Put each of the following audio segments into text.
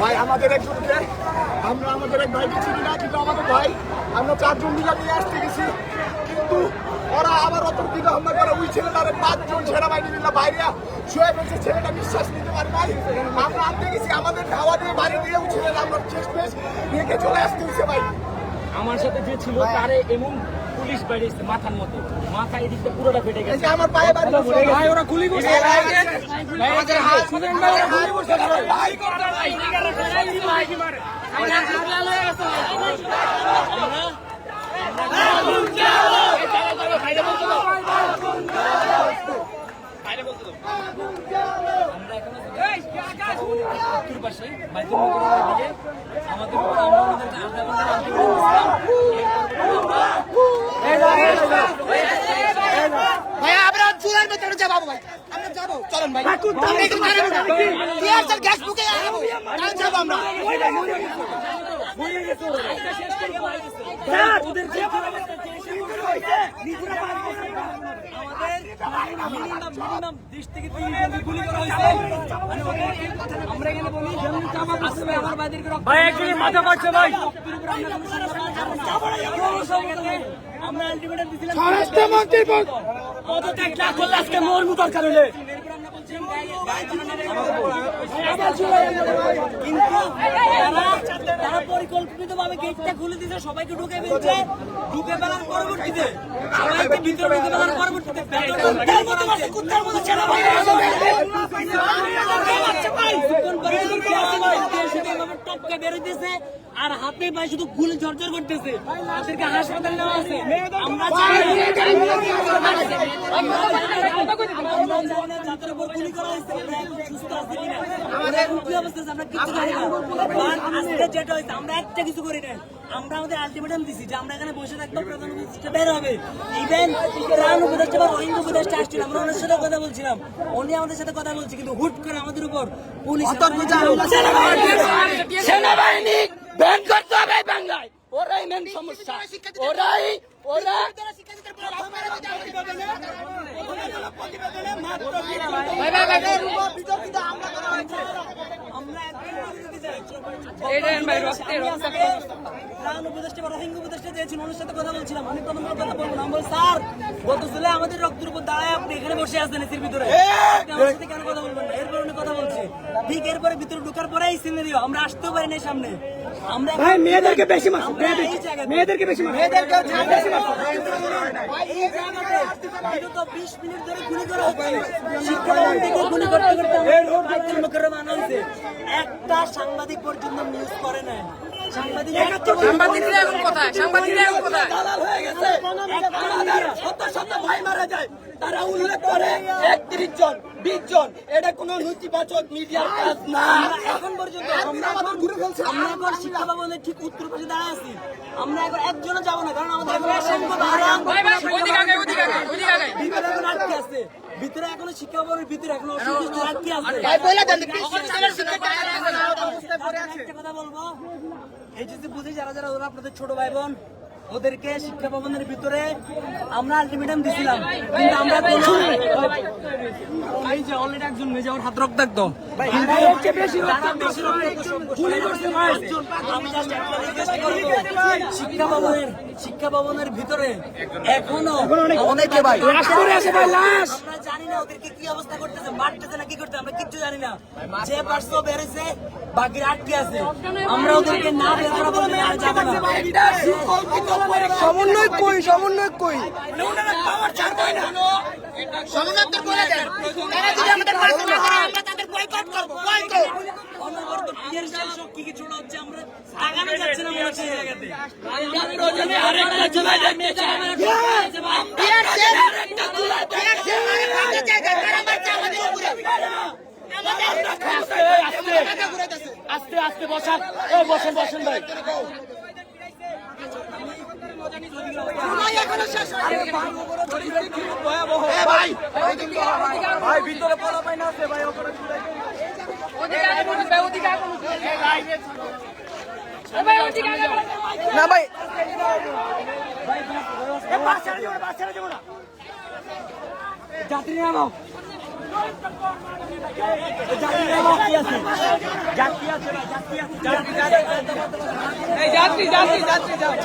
ভাই আমাদের একজনকে আমরা আমাদের এক ভাইকে চিনি না কিন্তু আমাদের ভাই আমরা চারজন মিলে নিয়ে আসতে গেছি। কিন্তু ওরা আবার অতর্কিত হামলা করে ওই ছেলেটারে পাঁচজন সেনাবাহিনী মিলে বাইরে শুয়ে ফেলছে ছেলেটা বিশ্বাস নিতে পারে নাই। আমরা আনতে গেছি আমাদের ধাওয়া দিয়ে বাড়ি দিয়ে ওই ছেলেটা আমরা শেষ পেশ রেখে চলে আসতে হচ্ছে ভাই। আমার সাথে যে ছিল তারে এমন পুলিশ বেরিয়েছে মাথার মতো মাথা এদিকটা পুরোটা ফেটে গেছে আমার পায়ে বাড়ি ভাই ওরা গুলি করছে আমাদের হাত সুরেন ভাই ওরা গুলি করছে ভাই উত্তর পাশে বাইতুল মোকাররমের দিকে আমাদের উপর আমরা আমাদের আধা ঘণ্টা আন্দোলন করেছিলাম। ভাইয়া আমরা ভেতরে যাব ভাই। আমরা যাব। চলেন ভাই। আমরা এখানে দাঁড়াবো না। টিয়ার গ্যাস বুকে যাব তাহলে যাব আমরা। মানে ভাই একজনের মাথা পাচ্ছে ভাই। আমরা আলটিমেটাম দিছিলাম স্বরাষ্ট্রমন্ত্রী পদত্যাগ না করলে আজকে মরমু দরকার হলে তারা তারা পরিকল্পিতভাবে গেটটা খুলে দিয়েছে সবাইকে ঢুকে ফেলছে। ঢুকে ফেলার পরবর্তীতে সবাইকে ভিতরে ঢুকে ফেলার পরবর্তীতে কুত্তার মতো ভাই, টপকে বেরোইতেছে আর হাতে পায়ে শুধু গুলি ঝরঝর করতেছে। তাদেরকে হাসপাতালে নেওয়া আছে আমরা চাই আমরা জানি না যাদের উপর গুলি করা হয়েছে সুস্থ আছে কিনা। আমাদের এখন কি অবস্থা আমরা কিচ্ছু জানি না। আজকে যেটা হয়েছে আমরা একটা কিছু করি না আমরা আমাদের আলটিমেটাম দিছি যে আমরা এখানে বসে থাকব প্রধানমন্ত্রী বের হবে। ইভেন ত্রাণ উপদেষ্টা বা রোহিঙ্গা উপদেষ্টা আসছিল আমরা ওনার সাথে কথা বলছিলাম। উনি আমাদের সাথে কথা বলছে কিন্তু হুট করে আমাদের উপর পুলিশ সেনাবাহিনী ব্যান করতে হবে বাংলায়। ওরাই মেন সমস্যা। ওরাই ওরা আমাদের রক্তের উপর দাঁড়ায় আপনি এখানে বসে আছেন এসির ভিতরে আপনি আমার সাথে কেন কথা বলবেন না এরপর উনি কথা বলছে ঠিক এরপরে ভিতরে পরে এই আমরা আসতেও পারি না সামনে। আমরা ভাই মেয়েদেরকে বেশি মারছে মেয়েদেরকে বেশি মারছে মেয়েদেরকে বেশি মারছে বিগত 20 মিনিট ধরে গুলি করা হচ্ছে। শিক্ষাভবন থেকে গুলি করতে করতে আমাদের বাইতুল মোকাররম আনা হয়েছে। একটা সাংবাদিক পর্যন্ত নিউজ করে না সাংবাদিক সাংবাদিকরা এখন কোথায়? সাংবাদিকরা এখন কোথায়? দালাল হয়ে গেছে। শত শত ভাই মারা যায়। তারা উল্লেখ করে একত্রিশ জন। বিশ জন এটা কোন নৈতিবাচক মিডিয়ার কাজ না। এখন পর্যন্ত আমরা আমাদের ঘুরে ফেলছি। আমরা এখন শিক্ষা ভবনের ঠিক উত্তর পাশে দাঁড়ায় আছি। আমরা এখন একজনও যাব না কারণ আমাদের এখন আটকে আছে। ভিতরে এখনও শিক্ষা ভবনের ভিতরে এখনও জন আটকে আছে। ভাই বলে দেন একটা কথা বলব। এই যে বুঝি যারা যারা ওরা আপনাদের ছোট ভাই বোন ওদেরকে শিক্ষা ভবনের ভিতরে আমরা আলটিমেটাম দিছিলাম। কিন্তু আমরা কোনো এই যে অলরেডি একজন হাত রক্তাক্ত শিক্ষা ভবনের শিক্ষা ভবনের ভিতরে এখনও অনেকে ভাই আমরা জানি না ওদেরকে কি অবস্থা করতেছে মারতেছে না কি করতে আমরা কিচ্ছু জানি না। যে বেড়েছে বাকি আটকে আছে। আমরা ওদেরকে না বের করা বলতে যাব না। সমন্বয় কই কই মনে মানে আস্তে আস্তে বসান। ও বসেন বসেন ভাই। ভাই ওদিকে আগে বলুন ভাই ওদিকে আগে বলুন এ ভাই ওদিকে আগে না। ভাই যাত্রী নামাও যাত্রী যাত্রী যাত্রী যাত্রী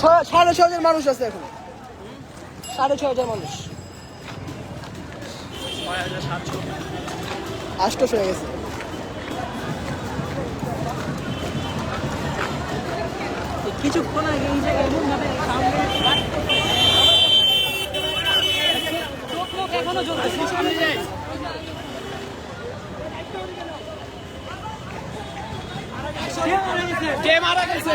সাড়ে ছ হাজার মানুষ আছে এখন। সাড়ে ছ হাজার মানুষ। আষ্টশো হয়ে গেছে। কিছুক্ষণ আগে এই সামনে মারা গেছে?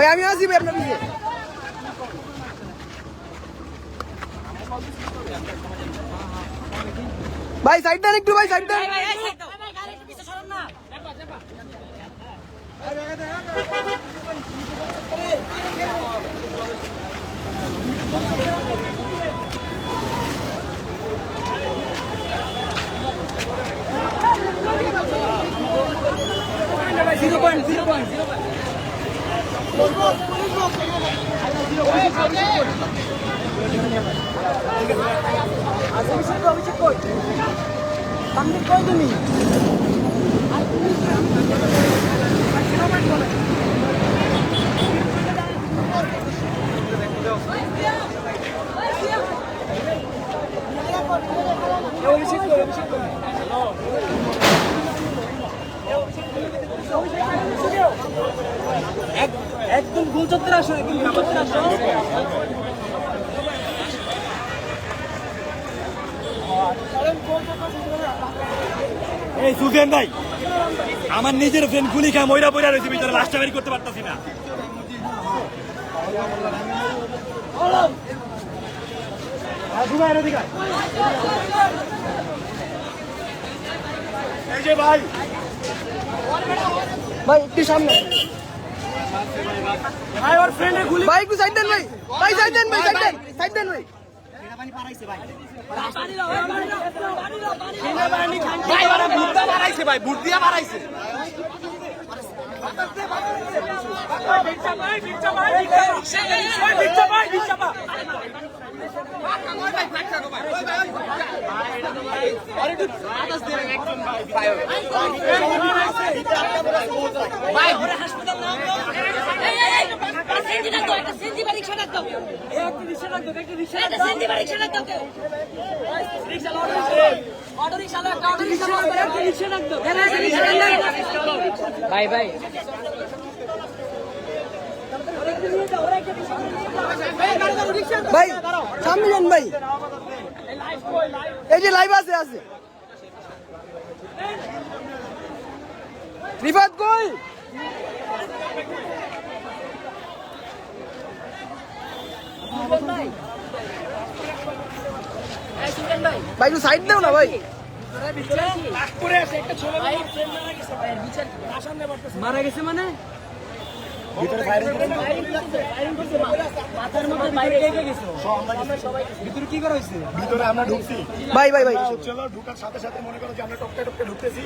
ভাই, আমি আসি ভাই আপনার পিছিয়ে ভাই সাইড দেন একটু, ভাই সাইড দেন। Zero point zero point Abhishek কই সামনে কই তুমি অভিষেক কই অভিষেক কই একদম গোল চত্বরে আসো একদম গোল চত্বরে আসো। এই সুজেন ভাই আমার নিজের ফ্রেন্ড গুলি খা ময়রা বইরা রয়েছে ভিতরে লাস্টটা বের করতে পারতাছি না। এই যে ভাই ভাই একটু সামনে। ভাই ওর ফ্রেন্ডে গুলি ভাই একটু সাইড দেন ভাই। ভাই সাইড দেন ভাই সাইড দেন। সাইড দেন ভাই। ভাই বুদ্ধ দিয়া মারাইছে সেন্টি ডাক দাও একটা সেন্টি বা রিক্সা একটা রিক্সা রাখতো রিক্সা ভাই ভাই ভাই সামনে যান ভাই। এই যে লাইভ আছে আছে। রিফাত কই? ভাই একটু সাইড দাও না ভাই। মারা গেছে মানে? ভিতরে কি করা হয়েছে? ভিতরে আমরা ঢুকছি। ভাই ভাই ভাই। হচ্ছিল ঢুকার সাথে সাথে মনে করো যে আমরা টপকে টপকে ঢুকতেছি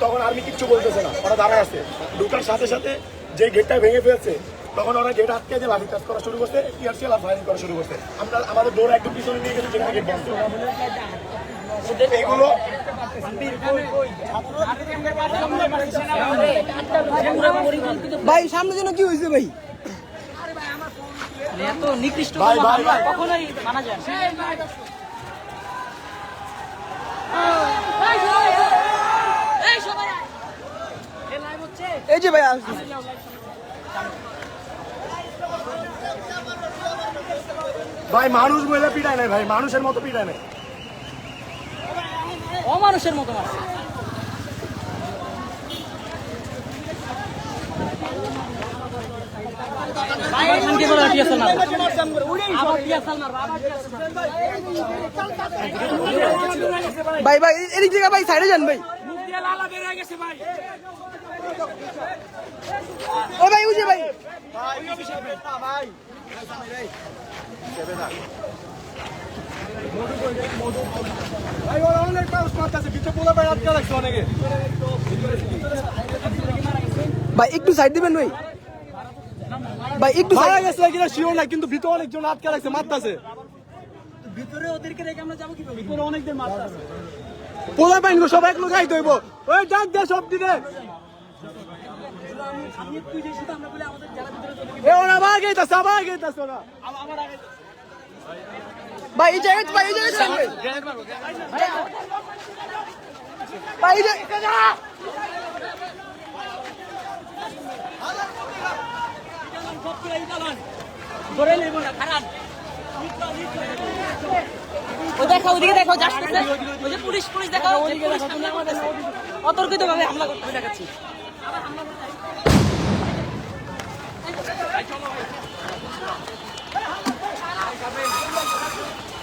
তখন আর্মি কিচ্ছু বলতেছে না। ওরা দাঁড়ায় আছে। ঢুকার সাথে সাথে যে গেটটা ভেঙে ফেলছে তখন ওরা গেট আটকে যে লাঠি চাষ করা শুরু করছে টিয়ারসিয়াল আর ফায়ারিং করা শুরু করছে আমরা আমাদের ডোর একদম পিছনে নিয়ে গেছে যেখানে গেট বন্ধ এইগুলো ভাই সামনে যেন কি হয়েছে ভাই এত নিকৃষ্ট। কখনোই মানা যায় এই এই যে ভাই আসছি। ভাই মানুষ বলে পিটায় নাই ভাই মানুষের মতো পিটায় নাই। অমানুষের মতো মারছে। ভাই ভাই এদিক থেকে ভাই সাইডে যান ভাই। ও ভাই উজে ভাই। ভাই। ওরা অনেক মানুষ মারতেছে ভিতরে পোলা ভাই আটকে রাখছে অনেকে ভাই একটু সাইড দিবেন ভাই ভাই একটু মারা গেছে কিনা শিওর নাই কিন্তু ভিতরে অনেকজন আটকে রাখছে মারতেছে। ভিতরে ওদেরকে রেখে আমরা যাব কীভাবে? ভিতরে অনেকদের মারতেছে। পোলা বাইন সব এক লোক আইতে হইব। ওই ডাক দে সব দিনে আমি একটু যে শুধু আমরা বলে আমাদের যারা ভিতরে চলে গেছে এ ওরা আবার গেইতাছে আবার গেইতাছে ওরা। ভাই, এই জায়গায় ভাই, এই জায়গায় যান ভাই। এই ও দেখো ওদিকে পুলিশ পুলিশ হামলা ভাবে হামলা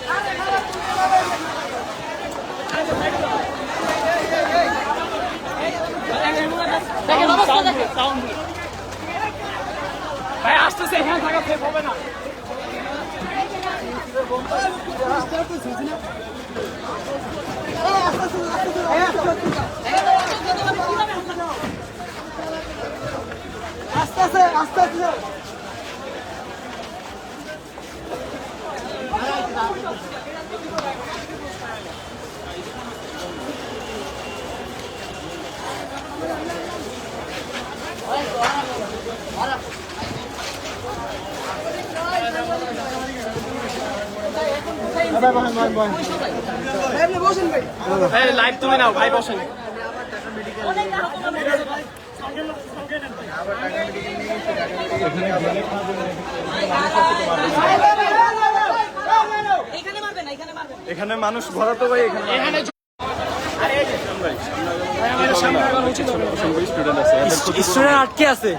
করতে দেখাচ্ছি দেখেন অবস্থা দেখেন আস্তে আস্তে আস্তে আস্তে ভাই আপনি বসেন ভাই এখানে মারবে না। এখানে মানুষ ভরা তো ভাই এখানে স্টুডেন্ট আটকে আছে।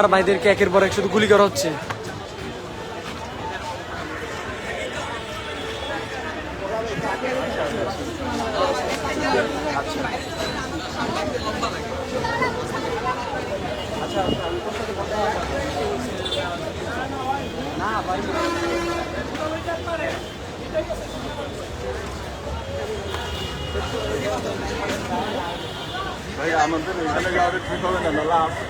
আমার ভাইদেরকে একের পর এক শুধু গুলি করা হচ্ছে। আমাদের এখানে যাওয়ার ঠিক হবে না অত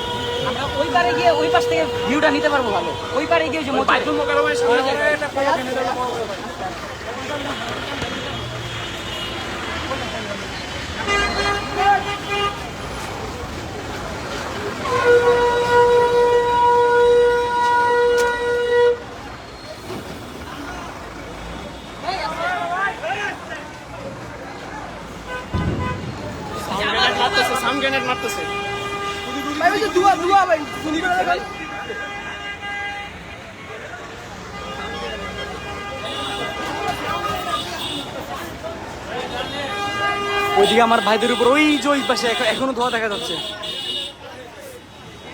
আমরা ওই পারে গিয়ে ওই পাশ থেকে ভিউটা নিতে পারব ভালো। ওই পারে গিয়ে যে মধ্যে ওইদিকে আমার ভাইদের উপর ওই যে ওই পাশে এখনও ধোয়া দেখা যাচ্ছে।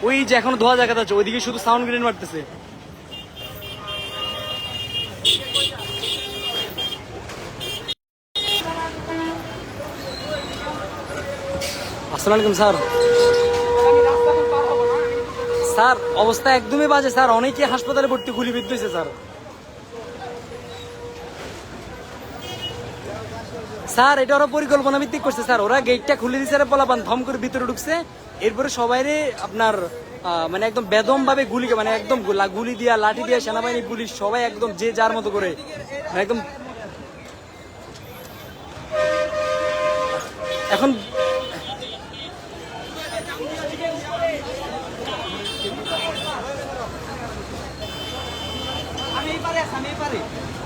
ওই যে এখনও ধোয়া দেখা যাচ্ছে, ওইদিকে শুধু সাউন্ড গ্রেন মারতেছে। আসসালামু আলাইকুম স্যার। স্যার, অবস্থা একদমই বাজে, স্যার। অনেকে হাসপাতালে ভর্তি গুলিবিদ্ধ হয়েছে, স্যার। স্যার, এটা ওরা পরিকল্পনা ভিত্তিক করছে, স্যার। ওরা গেটটা খুলে দিছে পোলাপান, ধম করে ভিতরে ঢুকছে। এরপরে সবাইরে আপনার মানে একদম বেদম ভাবে গুলি মানে একদম গুলা- গুলি দিয়া, লাঠি দিয়া, সেনাবাহিনী, পুলিশ, সবাই একদম যে যার মতো করে মানে একদম এখন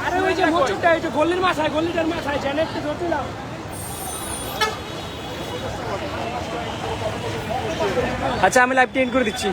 আরে ওই যে মাথায় গল্লিটার মাথায় জেনে একটু ধরছিলাম আচ্ছা আমি লাইভটি এন্ড করে দিচ্ছি।